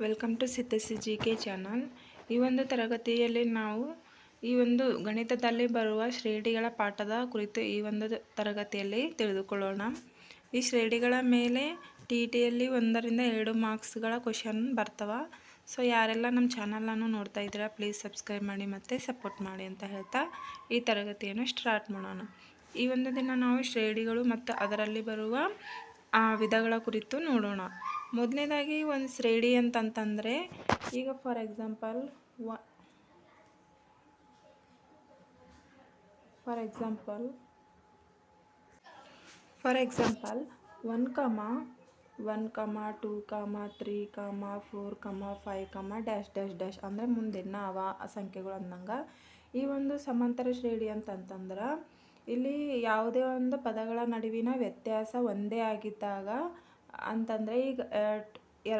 Welcome to ಸಿದ್ದಸಿ G K channel ಈ ಒಂದು ತರಗತಿಯಲ್ಲಿ ನಾವು ಈ ಒಂದು ಗಣಿತದಲ್ಲಿ ಬರುವ ಶ್ರೇಣಿಗಳ ಪಾಠದ ಕುರಿತು ಈ ಒಂದು ತರಗತಿಯಲ್ಲಿ ತಿಳಿದುಕೊಳ್ಳೋಣ. ಈ ಶ್ರೇಣಿಗಳ ಮೇಲೆ ಟಿ ಟಿಯಲ್ಲಿ ಒಂದರಿಂದ ಎರಡು ಮಾರ್ಕ್ಸ್ಗಳ ಕ್ವಶನ್ ಬರ್ತವೆ. ಸೊ ಯಾರೆಲ್ಲ ನಮ್ಮ ಚಾನಲನ್ನು ನೋಡ್ತಾ ಇದ್ದೀರಾ ಪ್ಲೀಸ್ ಸಬ್ಸ್ಕ್ರೈಬ್ ಮಾಡಿ ಮತ್ತು ಸಪೋರ್ಟ್ ಮಾಡಿ ಅಂತ ಹೇಳ್ತಾ ಈ ತರಗತಿಯನ್ನು ಸ್ಟಾರ್ಟ್ ಮಾಡೋಣ. ಈ ಒಂದು ದಿನ ನಾವು ಶ್ರೇಣಿಗಳು ಮತ್ತು ಅದರಲ್ಲಿ ಬರುವ ವಿಧಗಳ ಕುರಿತು ನೋಡೋಣ. ಮೊದಲನೇದಾಗಿ ಒಂದು ಶ್ರೇಣಿ ಅಂತಂತಂದರೆ, ಈಗ ಫಾರ್ ಎಕ್ಸಾಂಪಲ್ ವ for example for example one comma one comma two comma three comma four comma five comma dash dash dash ಅಂದರೆ ಮುಂದಿನ ಅವ ಸಂಖ್ಯೆಗಳು ಅಂದಂಗೆ. ಈ ಒಂದು ಸಮಾಂತರ ಶ್ರೇಣಿ ಅಂತಂತಂದ್ರೆ, ಇಲ್ಲಿ ಯಾವುದೇ ಒಂದು ಪದಗಳ ನಡುವಿನ ವ್ಯತ್ಯಾಸ ಒಂದೇ ಆಗಿದ್ದಾಗ ಅಂತಂದರೆ ಈಗ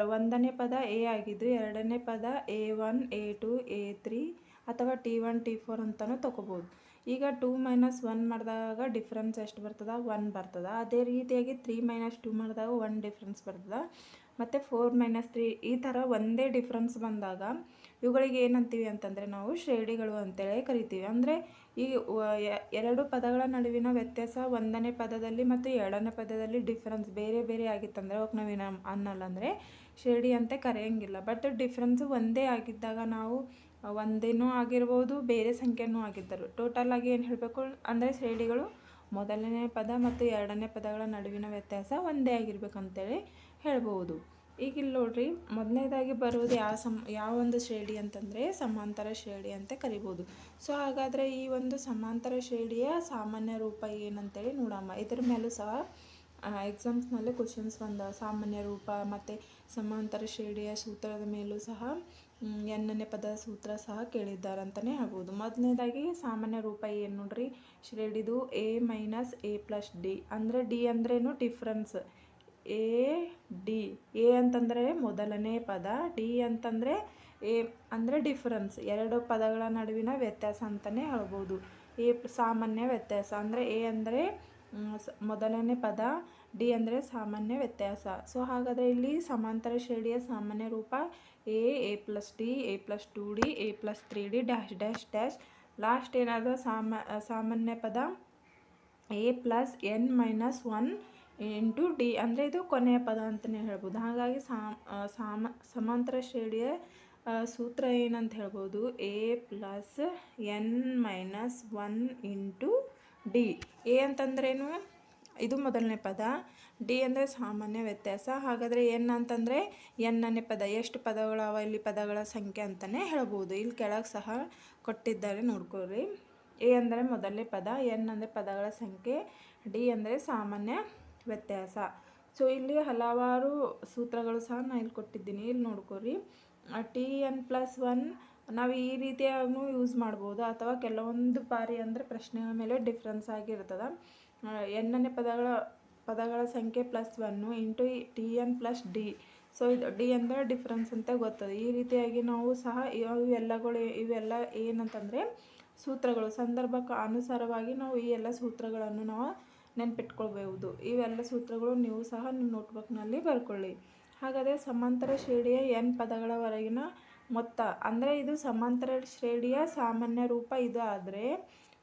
ಒಂದನೇ ಪದ ಎ ಆಗಿದ್ದು ಎರಡನೇ ಪದ A one, A two, A three ಅಥವಾ ಟಿ ಒನ್, ಟಿ ಫೋರ್ ಅಂತಲೂ ತೊಗೋಬೋದು. ಈಗ ಟೂ ಮೈನಸ್ ಒನ್ ಮಾಡಿದಾಗ ಡಿಫ್ರೆನ್ಸ್ ಎಷ್ಟು ಬರ್ತದೆ? ಒನ್ ಬರ್ತದೆ. ಅದೇ ರೀತಿಯಾಗಿ ತ್ರೀ ಮೈನಸ್ ಟೂ ಮಾಡಿದಾಗ ಒನ್ ಡಿಫ್ರೆನ್ಸ್ ಬರ್ತದೆ. ಮತ್ತು ಫೋರ್ ಮೈನಸ್ ತ್ರೀ ಈ ಥರ ಒಂದೇ ಡಿಫ್ರೆನ್ಸ್ ಬಂದಾಗ ಇವುಗಳಿಗೆ ಏನಂತೀವಿ ಅಂತಂದರೆ ನಾವು ಶ್ರೇಣಿಗಳು ಅಂತೇಳಿ ಕರಿತೀವಿ. ಅಂದರೆ ಈ ಎರಡು ಪದಗಳ ನಡುವಿನ ವ್ಯತ್ಯಾಸ ಒಂದನೇ ಪದದಲ್ಲಿ ಮತ್ತು ಎರಡನೇ ಪದದಲ್ಲಿ ಡಿಫ್ರೆನ್ಸ್ ಬೇರೆ ಬೇರೆ ಆಗಿತ್ತಂದರೆ ಅವಕ್ಕೆ ನಾವೇನು ಅನ್ನಲ್ಲ ಅಂದರೆ ಶ್ರೇಣಿ ಅಂತ ಕರೆಯೋಂಗಿಲ್ಲ. ಬಟ್ ಡಿಫ್ರೆನ್ಸ್ ಒಂದೇ ಆಗಿದ್ದಾಗ ನಾವು ಒಂದೇನೂ ಆಗಿರ್ಬೋದು, ಬೇರೆ ಸಂಖ್ಯೆನೂ ಆಗಿದ್ದರು. ಟೋಟಲ್ ಆಗಿ ಏನು ಹೇಳಬೇಕು ಅಂದರೆ ಶ್ರೇಣಿಗಳು ಮೊದಲನೇ ಪದ ಮತ್ತು ಎರಡನೇ ಪದಗಳ ನಡುವಿನ ವ್ಯತ್ಯಾಸ ಒಂದೇ ಆಗಿರ್ಬೇಕಂತೇಳಿ ಹೇಳ್ಬೋದು. ಈಗ ಇಲ್ಲಿ ನೋಡ್ರಿ, ಮೊದಲನೇದಾಗಿ ಬರುವುದು ಯಾವ ಸಮ ಯಾವ ಒಂದು ಶ್ರೇಣಿ ಅಂತಂದರೆ ಸಮಾಂತರ ಶ್ರೇಣಿ ಅಂತ ಕರಿಬೋದು. ಸೊ ಹಾಗಾದರೆ ಈ ಒಂದು ಸಮಾಂತರ ಶ್ರೇಣಿಯ ಸಾಮಾನ್ಯ ರೂಪ ಏನಂತೇಳಿ ನೋಡಮ್ಮ ಇದ್ರ ಮೇಲೂ ಸಹ ಎಕ್ಸಾಮ್ಸ್ನಲ್ಲಿ ಕ್ವಶನ್ಸ್ ಒಂದು, ಸಾಮಾನ್ಯ ರೂಪ, ಮತ್ತು ಸಮಾಂತರ ಶ್ರೇಣಿಯ ಸೂತ್ರದ ಮೇಲೂ ಸಹ ಎನ್ನನೇ ಪದ ಸೂತ್ರ ಸಹ ಕೇಳಿದ್ದಾರೆ ಅಂತಲೇ ಹೇಳ್ಬೋದು. ಮೊದಲನೇದಾಗಿ ಸಾಮಾನ್ಯ ರೂಪ ಏನು ನೋಡ್ರಿ. ಶ್ರೇಣಿದು A minus A plus D. ಅಂದರೆ ಡಿ ಅಂದ್ರೇನು? ಡಿಫ್ರೆನ್ಸ್. A, D. ಎ ಅಂತಂದರೆ ಮೊದಲನೇ ಪದ, ಡಿ ಅಂತಂದರೆ ಎ ಅಂದರೆ ಡಿಫ್ರೆನ್ಸ್. ಎರಡು ಪದಗಳ ನಡುವಿನ ವ್ಯತ್ಯಾಸ ಅಂತಲೇ ಹೇಳ್ಬೋದು. ಎ ಸಾಮಾನ್ಯ ವ್ಯತ್ಯಾಸ. ಅಂದರೆ ಎ ಅಂದರೆ ಮೊದಲನೇ ಪದ ಡಿ ಅಂದರೆ ಸಾಮಾನ್ಯ ವ್ಯತ್ಯಾಸ. ಸೊ ಹಾಗಾದರೆ ಇಲ್ಲಿ ಸಮಾಂತರ ಶ್ರೇಣಿಯ ಸಾಮಾನ್ಯ ರೂಪ A A plus D, A plus two D, A plus three D, dash dash dash. Last ಏನಾದರೂ ಸಾಮಾ ಸಾಮಾನ್ಯ ಪದ A plus N minus one into D ಅಂದರೆ ಇದು ಕೊನೆಯ ಪದ ಅಂತಲೇ ಹೇಳ್ಬೋದು. ಹಾಗಾಗಿ ಸಾಮ್, ಸಮಾಂತರ ಶ್ರೇಣಿಯ ಸೂತ್ರ ಏನಂತ ಹೇಳ್ಬೋದು? A plus N minus one into D. A ಅಂತಂದ್ರೇನು? ಇದು ಮೊದಲನೇ ಪದ. ಡಿ ಅಂದರೆ ಸಾಮಾನ್ಯ ವ್ಯತ್ಯಾಸ. ಹಾಗಾದರೆ ಎನ್ ಅಂತಂದರೆ ಎನ್ನನೇ ಪದ. ಎಷ್ಟು ಪದಗಳವ ಇಲ್ಲಿ ಪದಗಳ ಸಂಖ್ಯೆ ಅಂತಲೇ ಹೇಳ್ಬೋದು. ಇಲ್ಲಿ ಕೆಳಗೆ ಸಹ ಕೊಟ್ಟಿದ್ದಾರೆ ನೋಡ್ಕೊಳ್ರಿ. ಎ ಅಂದರೆ ಮೊದಲನೇ ಪದ, ಎನ್ ಅಂದರೆ ಪದಗಳ ಸಂಖ್ಯೆ, ಡಿ ಅಂದರೆ ಸಾಮಾನ್ಯ ವ್ಯತ್ಯಾಸ. ಸೊ, ಇಲ್ಲಿ ಹಲವಾರು ಸೂತ್ರಗಳು ಸಹ ನಾನು ಇಲ್ಲಿ ಕೊಟ್ಟಿದ್ದೀನಿ. ಇಲ್ಲಿ ನೋಡ್ಕೊರಿ ಟಿ, ಎನ್ ಪ್ಲಸ್ ಒನ್ ನಾವು ಈ ರೀತಿಯಾಗೂ ಯೂಸ್ ಮಾಡ್ಬೋದು. ಅಥವಾ ಕೆಲವೊಂದು ಬಾರಿ ಅಂದರೆ ಪ್ರಶ್ನೆಗಳ ಮೇಲೆ ಡಿಫ್ರೆನ್ಸ್ ಆಗಿರ್ತದೆ. ಎನ್ನನೇ ಪದಗಳ ಪದಗಳ ಸಂಖ್ಯೆ plus one into T N plus D so ಇದು ಡಿ ಅಂದರೆ ಡಿಫ್ರೆನ್ಸ್ ಅಂತ ಗೊತ್ತದೆ. ಈ ರೀತಿಯಾಗಿ ನಾವು ಸಹ ಇವೆಲ್ಲಗಳು, ಇವೆಲ್ಲ ಏನಂತಂದರೆ ಸೂತ್ರಗಳು, ಸಂದರ್ಭಕ್ಕೆ ಅನುಸಾರವಾಗಿ ನಾವು ಈ ಎಲ್ಲ ಸೂತ್ರಗಳನ್ನು ನಾವು ನೆನ್ಪಿಟ್ಕೊಳ್ಬಹುದು. ಇವೆಲ್ಲ ಸೂತ್ರಗಳು ನೀವು ಸಹ ನಿಮ್ಮ ನೋಟ್ಬುಕ್ನಲ್ಲಿ ಬರ್ಕೊಳ್ಳಿ. ಹಾಗಾದರೆ ಸಮಾಂತರ ಶ್ರೇಣಿಯ ಎನ್ ಪದಗಳವರೆಗಿನ ಮೊತ್ತ. ಅಂದರೆ ಇದು ಸಮಾಂತರ ಶ್ರೇಣಿಯ ಸಾಮಾನ್ಯ ರೂಪ ಇದು ಆದರೆ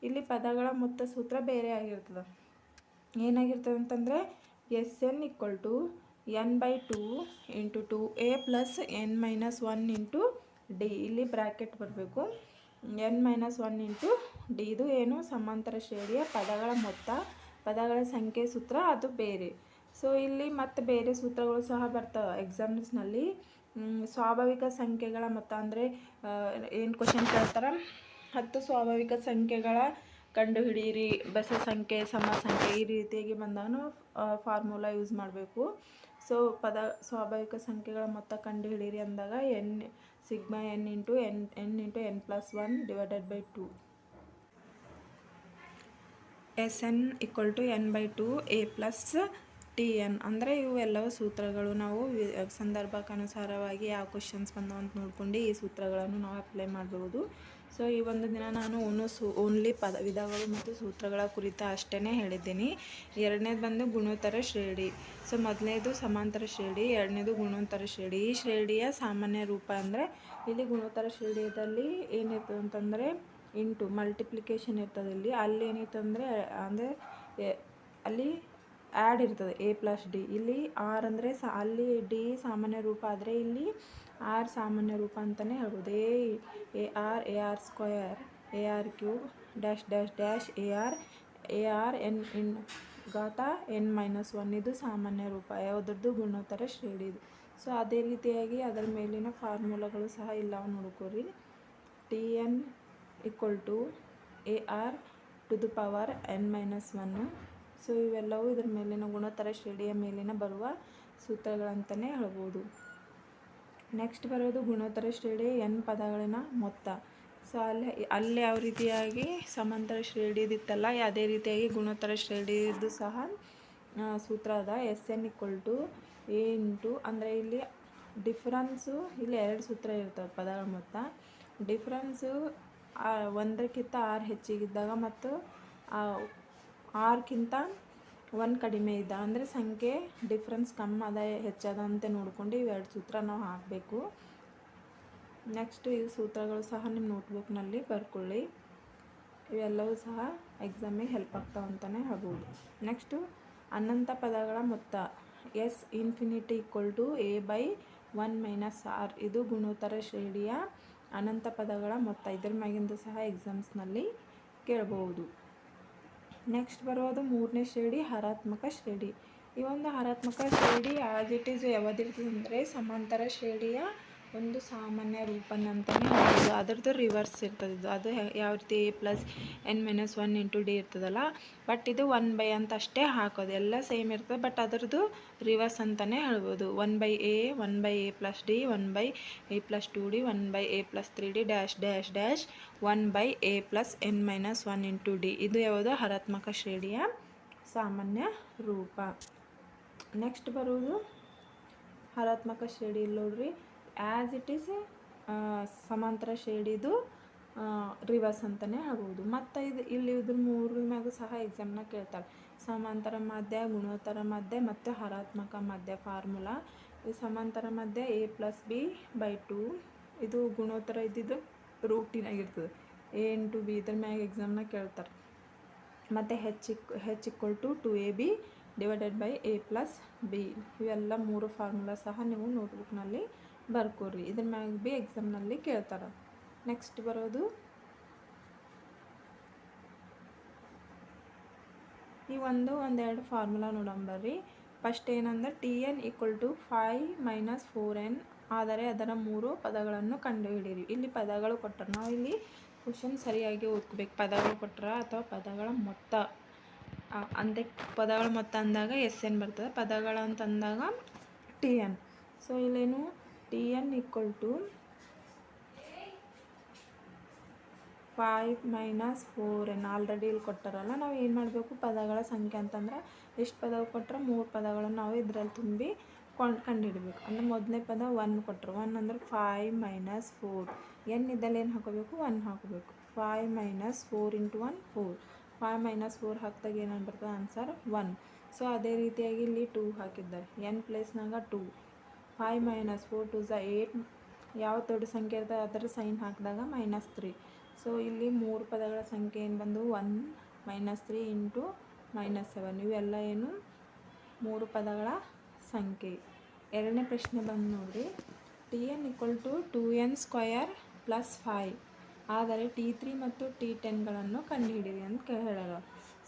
ಇಲ್ಲಿ ಪದಗಳ ಮೊತ್ತ ಸೂತ್ರ ಬೇರೆ ಆಗಿರ್ತದೆ. ಏನಾಗಿರ್ತದೆ ಅಂತಂದರೆ S N equal to N by two into two A plus N minus one into D. ಇಲ್ಲಿ ಬ್ರ್ಯಾಕೆಟ್ ಬರಬೇಕು. N minus one into D. ಇದು ಏನು? ಸಮಾಂತರ ಶ್ರೇಣಿಯ ಪದಗಳ ಮೊತ್ತ, ಪದಗಳ ಸಂಖ್ಯೆ ಸೂತ್ರ, ಅದು ಬೇರೆ. ಸೊ ಇಲ್ಲಿ ಮತ್ತೆ ಬೇರೆ ಸೂತ್ರಗಳು ಸಹ ಬರ್ತವೆ ಎಕ್ಸಾಮ್ಸ್ನಲ್ಲಿ ಸ್ವಾಭಾವಿಕ ಸಂಖ್ಯೆಗಳ ಮೊತ್ತ ಅಂದರೆ ಏನು ಕ್ವಶನ್ ಕೇಳ್ತಾರೆ? ಹತ್ತು ಸ್ವಾಭಾವಿಕ ಸಂಖ್ಯೆಗಳ ಕಂಡುಹಿಡಿಯಿರಿ. ಬೆಸ ಸಂಖ್ಯೆ, ಸಮ ಸಂಖ್ಯೆ ಈ ರೀತಿಯಾಗಿ ಬಂದಾಗ ಫಾರ್ಮುಲಾ ಯೂಸ್ ಮಾಡಬೇಕು. ಸೊ ಪದ, ಸ್ವಾಭಾವಿಕ ಸಂಖ್ಯೆಗಳ ಮೊತ್ತ ಕಂಡುಹಿಡಿಯಿರಿ ಅಂದಾಗ N sigma N into N N into N plus one divided by two S N equal to N by two A plus T N ಅಂದರೆ ಇವು ಸೂತ್ರಗಳು. ನಾವು ಸಂದರ್ಭಕ್ಕನುಸಾರವಾಗಿ ಯಾವ ಕ್ವಶನ್ಸ್ ಬಂದವು ಅಂತ ನೋಡ್ಕೊಂಡು ಈ ಸೂತ್ರಗಳನ್ನು ನಾವು ಅಪ್ಲೈ ಮಾಡಬಹುದು ಸೊ ಈ ಒಂದು ದಿನ ನಾನು ಓನು ಸು ಓನ್ಲಿ ಪದ, ವಿಧಗಳು ಮತ್ತು ಸೂತ್ರಗಳ ಕುರಿತ ಅಷ್ಟೇ ಹೇಳಿದ್ದೀನಿ. ಎರಡನೇದು ಬಂದು ಗುಣೋತ್ತರ ಶ್ರೇಣಿ. ಸೊ ಮೊದಲನೇದು ಸಮಾಂತರ ಶ್ರೇಣಿ, ಎರಡನೇದು ಗುಣೋತ್ತರ ಶ್ರೇಣಿ. ಈ ಶ್ರೇಣಿಯ ಸಾಮಾನ್ಯ ರೂಪ ಅಂದರೆ ಇಲ್ಲಿ ಗುಣೋತ್ತರ ಶ್ರೇಣಿಯದಲ್ಲಿ ಏನಿರ್ತದೆ ಅಂತಂದರೆ ಇಂಟು ಮಲ್ಟಿಪ್ಲಿಕೇಶನ್ ಇರ್ತದೆ ಇಲ್ಲಿ. ಅಲ್ಲಿ ಏನಿತ್ತು ಅಂದರೆ ಅಂದರೆ ಅಲ್ಲಿ ಆ್ಯಡ್ ಇರ್ತದೆ ಎ ಪ್ಲಸ್ ಡಿ ಇಲ್ಲಿ ಆರ್ ಅಂದರೆ ಸಾ, ಅಲ್ಲಿ ಡಿ ಸಾಮಾನ್ಯ ರೂಪ ಆದರೆ ಇಲ್ಲಿ ಆರ್ ಸಾಮಾನ್ಯ ರೂಪ ಅಂತಲೇ ಹೇಳ್ಬೋದು. A A R A R square A R cube dash dash dash A R A R N in ಘಾತ ಎನ್ ಮೈನಸ್ ಒನ್ ಇದು ಸಾಮಾನ್ಯ ರೂಪ. ಯಾವುದ್ರದ್ದು ಗುಣೋತ್ತರ ಶ್ರೇಣಿ ಇದು. ಸೊ ಅದೇ ರೀತಿಯಾಗಿ ಅದರ ಮೇಲಿನ ಫಾರ್ಮುಲಾಗಳು ಸಹ ಇಲ್ಲವ ನೋಡ್ಕೋರಿ. T N equal to A R to the power N minus one so ಇವೆಲ್ಲವೂ ಇದರ ಮೇಲಿನ ಗುಣೋತ್ತರ ಶ್ರೇಣಿಯ ಮೇಲಿನ ಬರುವ ಸೂತ್ರಗಳಂತಲೇ ಹೇಳ್ಬೋದು. ನೆಕ್ಸ್ಟ್ ಬರೋದು ಗುಣೋತ್ತರ ಶ್ರೇಣಿ ಎನ್ ಪದಗಳಿನ ಮೊತ್ತ. ಸೊ ಅಲ್ಲಿ ಅಲ್ಲಿ ಯಾವ ರೀತಿಯಾಗಿ ಸಮಾಂತರ ಶ್ರೇಣಿದಿತ್ತಲ್ಲ, ಅದೇ ರೀತಿಯಾಗಿ ಗುಣೋತ್ತರ ಶ್ರೇಣಿದು ಸಹ ಸೂತ್ರ ಅದ. S N equal to A into ಅಂದರೆ ಇಲ್ಲಿ ಡಿಫ್ರೆನ್ಸು ಇಲ್ಲಿ ಎರಡು ಸೂತ್ರ ಇರ್ತವೆ ಪದಗಳ ಮೊತ್ತ. ಡಿಫ್ರೆನ್ಸು ಒಂದಕ್ಕಿಂತ ಆರು ಹೆಚ್ಚಿಗಿದ್ದಾಗ ಮತ್ತು ಆರ್ಕ್ಕಿಂತ ಒಂದು ಕಡಿಮೆ ಇದ್ದ. ಅಂದರೆ ಸಂಖ್ಯೆ ಡಿಫ್ರೆನ್ಸ್ ಕಮ್ಮಿ ಅದ, ಹೆಚ್ಚದ ಅಂತ ನೋಡ್ಕೊಂಡು ಇವೆರಡು ಸೂತ್ರ ನಾವು ಹಾಕಬೇಕು. ನೆಕ್ಸ್ಟ್ ಈ ಸೂತ್ರಗಳು ಸಹ ನಿಮ್ಮ ನೋಟ್ಬುಕ್ನಲ್ಲಿ ಬರ್ಕೊಳ್ಳಿ. ಇವೆಲ್ಲವೂ ಸಹ ಎಕ್ಸಾಮಿಗೆ ಹೆಲ್ಪ್ ಆಗ್ತಾವೆ ಅಂತಲೇ ಹೇಳ್ಬೋದು. ನೆಕ್ಸ್ಟು ಅನಂತ ಪದಗಳ ಮೊತ್ತ. S infinity equal to A by one minus R ಇದು ಗುಣೋತ್ತರ ಶ್ರೇಣಿಯ ಅನಂತ ಪದಗಳ ಮೊತ್ತ. ಇದ್ರ ಮ್ಯಾಗಿಂದು ಸಹ ಎಕ್ಸಾಮ್ಸ್ನಲ್ಲಿ ಕೇಳಬಹುದು ನೆಕ್ಸ್ಟ್ ಬರೋದು ಮೂರನೇ ಶ್ರೇಣಿ, ಹರಾತ್ಮಕ ಶ್ರೇಣಿ. ಈ ಒಂದು ಹರಾತ್ಮಕ ಶ್ರೇಣಿ ಆಸ್ ಇಟ್ ಈಸ್ ಯಾವ್ದಿರ್ತದೆ ಅಂದರೆ ಸಮಾಂತರ ಶ್ರೇಣಿಯ ಒಂದು ಸಾಮಾನ್ಯ ರೂಪನ ಅಂತಲೇ ಹೇಳ್ಬೋದು. ಅದರದ್ದು ರಿವರ್ಸ್ ಇದು. ಅದು ಯಾವ ರೀತಿ A plus N minus one into D ಇರ್ತದಲ್ಲ? ಬಟ್ ಇದು ಒನ್ ಬೈ ಅಂತ ಅಷ್ಟೇ ಹಾಕೋದು. ಎಲ್ಲ ಸೇಮ್ ಇರ್ತದೆ. ಬಟ್ ಅದರದ್ದು ರಿವರ್ಸ್ ಅಂತಲೇ ಹೇಳ್ಬೋದು. One by A one by A plus D one by A plus two D one by A plus three D dash dash dash one by A plus N minus one into D ಇದು ಯಾವುದು? ಹರಾತ್ಮಕ ಶ್ರೇಣಿಯ ಸಾಮಾನ್ಯ ರೂಪ. Next ಬರುವುದು ಹರಾತ್ಮಕ ಶ್ರೇಣಿ ಇಲ್ಲಿ ನೋಡ್ರಿ. As it is ಸಮಾಂತರ ಇದು ರಿವರ್ಸ್ ಅಂತಲೇ ಹೇಳ್ಬೋದು ಮತ್ತು ಇದು ಇಲ್ಲಿ ಇದ್ರ ಮೂರು ಮ್ಯಾಗೂ ಸಹ ಎಕ್ಸಾಮ್ನ ಕೇಳ್ತಾರೆ. ಸಮಾಂತರ ಮಧ್ಯ ಗುಣೋತ್ತರ ಮಧ್ಯೆ ಮತ್ತು ಹರಾತ್ಮಕ ಮಧ್ಯ ಫಾರ್ಮುಲಾ ಈ ಸಮಾಂತರ ಮಧ್ಯೆ A plus B by two ಇದು ಗುಣೋತ್ತರ ಇದ್ದಿದ್ದು ರೂಟಿನಾಗಿರ್ತದೆ ಎ ಇಂಟು ಬಿ ಇದ್ರ ಮ್ಯಾಗ ಎಕ್ಸಾಮ್ನ ಕೇಳ್ತಾರೆ. ಮತ್ತು H ಇಕ್ H equal to two A B divided by A plus B ಇವೆಲ್ಲ ಮೂರು ಫಾರ್ಮುಲಾ ಸಹ ನೀವು ನೋಟ್ಬುಕ್ನಲ್ಲಿ ಬರ್ಕೋರಿ. ಇದ್ರ ಮ್ಯಾಗ ಬಿ ಎಕ್ಸಾಮ್ನಲ್ಲಿ ಕೇಳ್ತಾರೆ. ನೆಕ್ಸ್ಟ್ ಬರೋದು. ಈ ಒಂದು ಒಂದೆರಡು ಫಾರ್ಮುಲಾ ನೋಡಂಬರ್ರಿ ಫಸ್ಟ್ ಏನಂದ್ರೆ T N equal to five minus four N ಆದರೆ ಅದರ ಮೂರು ಪದಗಳನ್ನು ಕಂಡುಹಿಡಿಯಿರಿ. ಇಲ್ಲಿ ಪದಗಳು ಕೊಟ್ಟರೆ ನಾವು ಇಲ್ಲಿ ಕ್ವಶನ್ ಸರಿಯಾಗಿ ಓದ್ಕೋಬೇಕು. ಪದಗಳು ಕೊಟ್ಟರೆ ಅಥವಾ ಪದಗಳ ಮೊತ್ತ. ಅಂದೆ ಪದಗಳ ಮೊತ್ತ ಅಂದಾಗ ಎಸ್ ಎನ್ ಬರ್ತದೆ. ಪದಗಳಂತಂದಾಗ ಟಿ ಎನ್ ಸೊ ಇಲ್ಲೇನು equal to five minus four ಏನು ಆಲ್ರೆಡಿ ಇಲ್ಲಿ ಕೊಟ್ಟಾರಲ್ಲ, ನಾವು ಏನು ಮಾಡಬೇಕು? ಪದಗಳ ಸಂಖ್ಯೆ ಅಂತಂದ್ರೆ ಎಷ್ಟು ಪದ ಕೊಟ್ಟರೆ ಮೂರು ಪದಗಳನ್ನು ನಾವು ಇದರಲ್ಲಿ ತುಂಬಿ ಕೊಂಡು ಕಂಡುಹಿಡಬೇಕು ಅಂದರೆ ಮೊದಲನೇ ಪದ ಒನ್ ಕೊಟ್ಟರು ಒನ್ ಅಂದ್ರೆ ಫೈವ್ ಮೈನಸ್ ಫೋರ್ ಎನ್ ಇದ್ದಲ್ಲಿ ಏನು ಹಾಕೋಬೇಕು? ಒನ್ ಹಾಕಬೇಕು. Five minus four into one four five minus four ಹಾಕಿದಾಗ ಏನೇನು ಬರ್ತದೆ ಆನ್ಸರ್ ಒನ್ ಸೊ ಅದೇ ರೀತಿಯಾಗಿ ಇಲ್ಲಿ ಟೂ ಹಾಕಿದ್ದಾರೆ. ಎನ್ ಪ್ಲೇಸ್ನಾಗ two five minus four to ಝ ಏಯ್ಟ್ ಯಾವ ದೊಡ್ಡ ಸಂಖ್ಯೆ ಇರ್ತದೆ, ಅದರ ಸೈನ್ ಹಾಕಿದಾಗ ಮೈನಸ್ ತ್ರೀ ಸೊ ಇಲ್ಲಿ ಮೂರು ಪದಗಳ ಸಂಖ್ಯೆ ಏನು ಬಂದು? One minus three into minus seven ಇವೆಲ್ಲ ಏನು? ಮೂರು ಪದಗಳ ಸಂಖ್ಯೆ. ಎರಡನೇ ಪ್ರಶ್ನೆ ಬಂದು ನೋಡಿರಿ. T N equal to two N square plus five ಆದರೆ ಟಿ ತ್ರೀ ಮತ್ತು ಟಿ ಟೆನ್ಗಳನ್ನು ಕಂಡುಹಿಡಿಯಿರಿ ಅಂತ ಕೇಳೋರು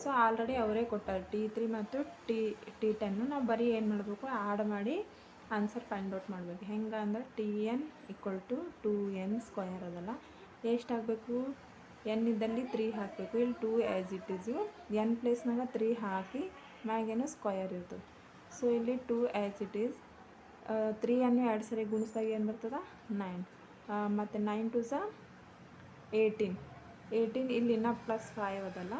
ಸೊ ಆಲ್ರೆಡಿ ಅವರೇ ಕೊಟ್ಟಾರೆ. ಟಿ ತ್ರೀ ಮತ್ತು ಟಿ ಟಿ ಟೆನ್ನು ನಾವು ಬರೀ ಏನು ಮಾಡಬೇಕು? ಆ್ಯಡ್ ಮಾಡಿ ಆನ್ಸರ್ ಫೈಂಡ್ ಔಟ್ ಮಾಡಬೇಕು. ಹೆಂಗೆ ಅಂದ್ರೆ T N equal to two N square ಅದಲ್ಲ. ಎಷ್ಟು ಆಗಬೇಕು ಎನ್ ಇದ್ದಲ್ಲಿ ತ್ರೀ ಹಾಕಬೇಕು. ಇಲ್ಲಿ two as it is N ಪ್ಲೇಸ್ನಾಗ three ಹಾಕಿ ಮ್ಯಾಗೇನು ಸ್ಕ್ವಯರ್ ಇರ್ತದೆ. ಸೊ ಇಲ್ಲಿ two as it is three ಅನ್ನು ಎರಡು ಸರಿ ಗುಣಿಸಿದಾಗ ಏನು ಬರ್ತದೆ? ನೈನ್ ಮತ್ತು ನೈನ್ ಟು ಸ ಏಯ್ಟೀನ್ ಏಯ್ಟೀನ್ ಇಲ್ಲಿ ಇನ್ನ ಪ್ಲಸ್ ಫೈವ್ ಅದಲ್ಲ.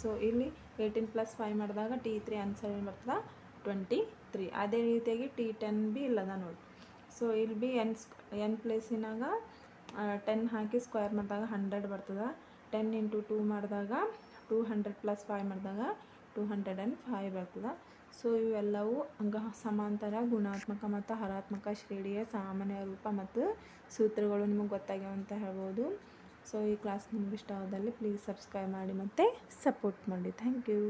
ಸೊ ಇಲ್ಲಿ ಏಯ್ಟೀನ್ ಪ್ಲಸ್ ಫೈವ್ ಮಾಡಿದಾಗ ಟಿ ತ್ರೀ ಆನ್ಸರ್ ಏನು ಬರ್ತದೆ? ಟ್ವೆಂಟಿ ತ್ರೀ ಅದೇ ರೀತಿಯಾಗಿ ಟಿ ಟೆನ್ ಬಿ ಇಲ್ಲದ ನೋಡಿ. ಸೊ ಇಲ್ಲಿ ಬಿ ಎನ್ ಎನ್ ಪ್ಲೇಸಿನಾಗ ಟೆನ್ ಹಾಕಿ ಸ್ಕ್ವೇರ್ ಮಾಡಿದಾಗ ಹಂಡ್ರೆಡ್ ಬರ್ತದೆ. ಟೆನ್ ಇಂಟು ಟೂ ಮಾಡಿದಾಗ ಟೂ ಹಂಡ್ರೆಡ್ ಪ್ಲಸ್ ಫೈವ್ ಮಾಡಿದಾಗ ಟೂ ಹಂಡ್ರೆಡ್ ಆ್ಯಂಡ್ ಫೈವ್ ಬರ್ತದೆ. ಸೊ ಇವೆಲ್ಲವೂ ಅಂಗ ಸಮಾಂತರ, ಗುಣಾತ್ಮಕ ಮತ್ತು ಹರಾತ್ಮಕ ಶ್ರೇಣಿಯ ಸಾಮಾನ್ಯ ರೂಪ ಮತ್ತು ಸೂತ್ರಗಳು ನಿಮಗೆ ಗೊತ್ತಾಗ್ಯಾವ ಅಂತ ಹೇಳ್ಬೋದು. ಸೊ ಈ ಕ್ಲಾಸ್ ನಿಮ್ಗೆ ಇಷ್ಟ ಆದಲ್ಲಿ ಪ್ಲೀಸ್ ಸಬ್ಸ್ಕ್ರೈಬ್ ಮಾಡಿ ಮತ್ತು ಸಪೋರ್ಟ್ ಮಾಡಿ. Thank you